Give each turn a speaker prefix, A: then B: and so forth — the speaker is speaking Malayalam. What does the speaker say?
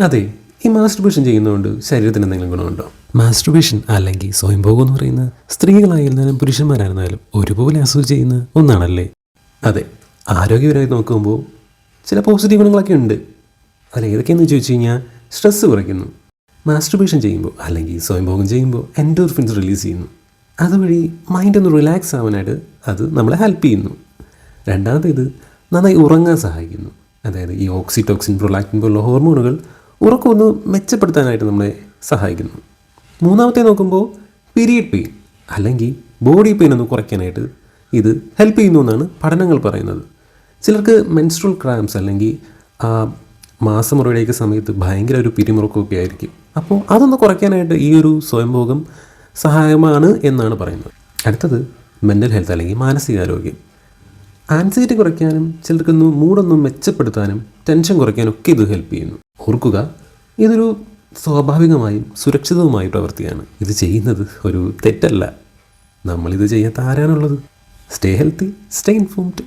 A: അതെ ഈ മാസ്റ്റർബേഷൻ ചെയ്യുന്നതുകൊണ്ട് ശരീരത്തിന് എന്തെങ്കിലും ഗുണമുണ്ടോ? മാസ്റ്റർബേഷൻ അല്ലെങ്കിൽ സ്വയംഭോഗം എന്ന് പറയുന്നത് സ്ത്രീകളായിരുന്നാലും പുരുഷന്മാരായിരുന്നാലും ഒരുപോലെ അസൂയ ചെയ്യുന്ന ഒന്നാണല്ലേ? അതെ ആരോഗ്യപരമായി നോക്കുമ്പോൾ ചില പോസിറ്റീവ് ഗുണങ്ങളൊക്കെ ഉണ്ട്. അതിൽ ഏതൊക്കെയാണെന്ന് ചോദിച്ചു കഴിഞ്ഞാൽ സ്ട്രെസ്സ് കുറയ്ക്കുന്നു. മാസ്റ്റർബേഷൻ ചെയ്യുമ്പോൾ അല്ലെങ്കിൽ സ്വയംഭോഗം ചെയ്യുമ്പോൾ എൻഡോർഫിൻസ് റിലീസ് ചെയ്യുന്നു. അതുവഴി മൈൻഡ് ഒന്ന് റിലാക്സ് ആവാനായിട്ട് അത് നമ്മളെ ഹെൽപ്പ് ചെയ്യുന്നു. രണ്ടാമത്തേത് നന്നായി ഉറങ്ങാൻ സഹായിക്കുന്നു. അതായത് ഈ ഓക്സിറ്റോക്സിൻ പ്രൊലാക്റ്റിൻ പോലുള്ള ഹോർമോണുകൾ ഉറക്കം ഒന്ന് മെച്ചപ്പെടുത്താനായിട്ട് നമ്മളെ സഹായിക്കുന്നു. മൂന്നാമത്തെ നോക്കുമ്പോൾ പീരിയഡ് പെയിൻ അല്ലെങ്കിൽ ബോഡി പെയിൻ ഒന്ന് കുറയ്ക്കാനായിട്ട് ഇത് ഹെൽപ്പ് ചെയ്യുന്നു എന്നാണ് പഠനങ്ങൾ പറയുന്നത്. ചിലർക്ക് മെൻസ്ട്രൽ ക്രാംസ് അല്ലെങ്കിൽ ആ മാസമുറയുടെയൊക്കെ സമയത്ത് ഭയങ്കര ഒരു പിരിമുറുക്കമൊക്കെ ആയിരിക്കും. അപ്പോൾ അതൊന്ന് കുറയ്ക്കാനായിട്ട് ഈ ഒരു സ്വയംഭോഗം സഹായമാണ് എന്നാണ് പറയുന്നത്. അടുത്തത് മെന്റൽ ഹെൽത്ത് അല്ലെങ്കിൽ മാനസികാരോഗ്യം. ആൻസൈറ്റി കുറയ്ക്കാനും ചിലർക്കൊന്ന് മൂടൊന്നും മെച്ചപ്പെടുത്താനും ടെൻഷൻ കുറയ്ക്കാനും ഒക്കെ ഇത് ഹെൽപ്പ് ചെയ്യുന്നു. ഓർക്കുക ഇതൊരു സ്വാഭാവികമായും സുരക്ഷിതവുമായ പ്രവൃത്തിയാണ് ഇത് ചെയ്യുന്നത് ഒരു തെറ്റല്ല. നമ്മളിത് ചെയ്യാത്ത ആരാണുള്ളത് സ്റ്റേ ഹെൽത്തി സ്റ്റേ ഇൻഫോംഡ്